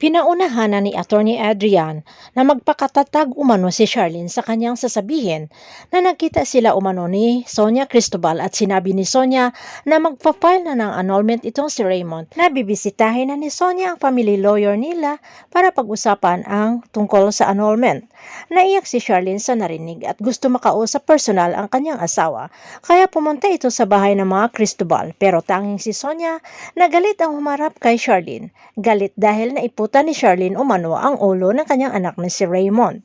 Pinaunahan na ni Attorney Adrian na magpakatatag umano si Charlene sa kanyang sasabihin na nagkita sila umano ni Sonia Cristobal at sinabi ni Sonia na magpa-file na ng annulment itong si Raymond na bibisitahin na ni Sonia ang family lawyer nila para pag-usapan ang tungkol sa annulment. Naiyak si Charlene sa narinig at gusto makausap personal ang kanyang asawa kaya pumunta ito sa bahay ng mga Cristobal pero tanging si Sonia nagalit ang humarap kay Charlene. Galit dahil naiputan ni Charlene umano ang ulo ng kanyang anak na si Raymond.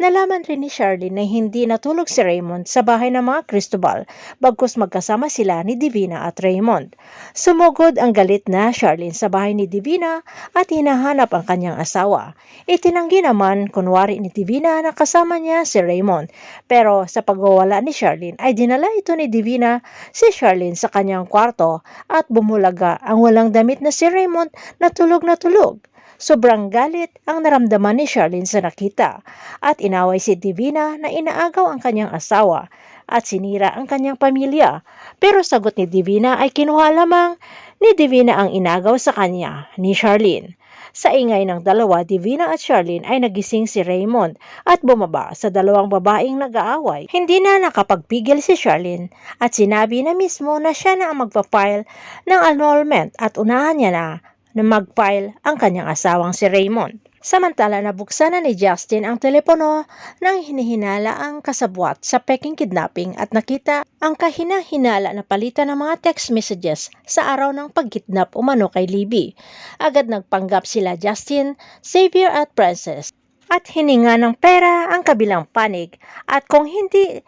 Nalaman rin ni Charlene na hindi natulog si Raymond sa bahay ng mga Cristobal bagkus magkasama sila ni Divina at Raymond. Sumugod ang galit na Charlene sa bahay ni Divina at hinahanap ang kanyang asawa. Itinanggi naman kunwari ni Divina na kasama niya si Raymond pero sa pagwawala ni Charlene ay dinala ito ni Divina si Charlene sa kanyang kwarto at bumulaga ang walang damit na si Raymond na tulog na tulog. Sobrang galit ang naramdaman ni Charlene sa nakita at inaway si Divina na inaagaw ang kanyang asawa at sinira ang kanyang pamilya. Pero sagot ni Divina ay kinuha lamang ni Divina ang inagaw sa kanya ni Charlene. Sa ingay ng dalawa, Divina at Charlene ay nagising si Raymond at bumaba sa dalawang babaeng nag-aaway. Hindi na nakapagpigil si Charlene at sinabi na mismo na siya na ang magpa-file ng annulment at unahan niya na na mag-file ang kanyang asawang si Raymond. Samantala nabuksan na ni Justin ang telepono nang hinihinala ang kasabwat sa peking kidnapping at nakita ang kahina-hinala na palitan ng mga text messages sa araw ng pagkidnap umano kay Libby. Agad nagpanggap sila Justin, Xavier at Princess at hininga ng pera ang kabilang panig at kung hindi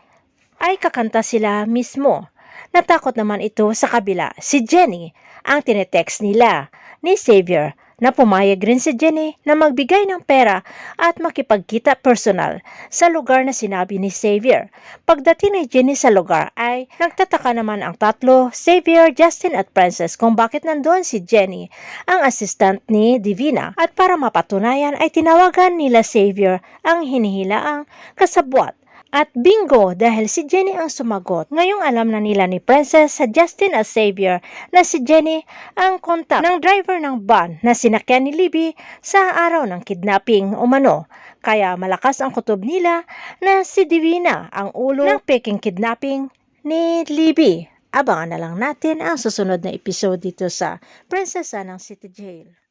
ay kakanta sila mismo. Natakot naman ito sa kabila si Jenny ang tinetext nila ni Xavier na pumayag rin si Jenny na magbigay ng pera at makipagkita personal sa lugar na sinabi ni Xavier. Pagdating ni Jenny sa lugar ay nagtataka naman ang tatlo, Xavier, Justin at Princess kung bakit nandoon si Jenny, ang assistant ni Divina. At para mapatunayan ay tinawagan nila Xavier ang hinihilaang kasabwat at bingo dahil si Jenny ang sumagot. Ngayong alam na nila ni Princess sa Justin at Xavier na si Jenny ang kontak ng driver ng van na sinakyan ni Libby sa araw ng kidnapping umano. Kaya malakas ang kutob nila na si Divina ang ulo ng peking kidnapping ni Libby. Abangan na lang natin ang susunod na episode dito sa Prinsesa ng City Jail.